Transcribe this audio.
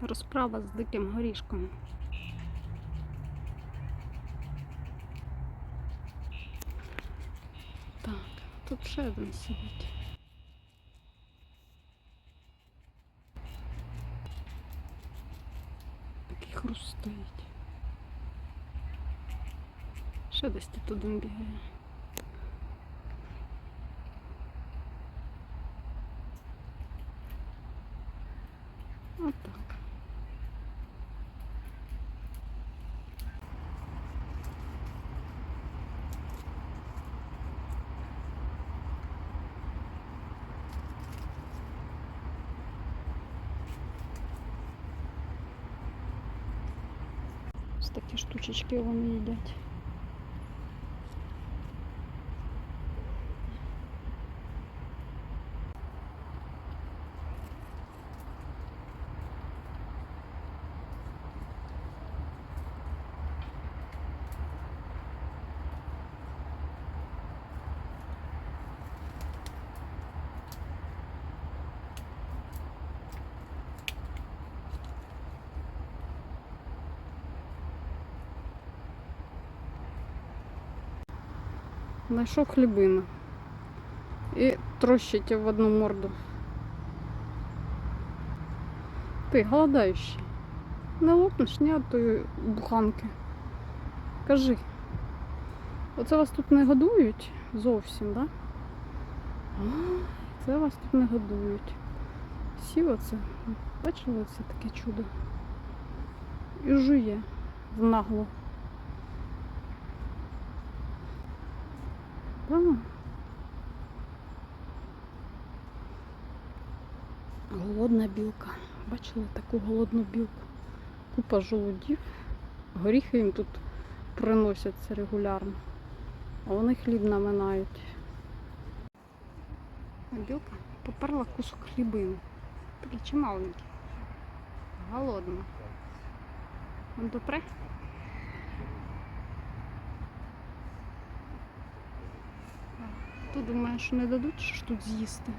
Розправа з диким горішком. Так, тут ще один сидить. Такий хруст стоїть. Ще десь тут один бігає. Отак. Ось такі штучечки вони їдять. Знайшов хлібину. І трощить в одну морду. Ти голодаючий. Не лопнеш ні тої буханки. Кажи. Оце вас тут не годують зовсім? Да? Це вас тут не годують. Всі оце. Бачили це таке чудо? І жує нагло. Так. Голодна білка. Бачили таку голодну білку? Купа жолудів. Горіхи їм тут приносяться регулярно. А вони хліб наминають. А білка поперла кусок хлібини. Такий чималенький. Голодна. Он допре? Тут думаєш, що не дадуть що тут з'їсти.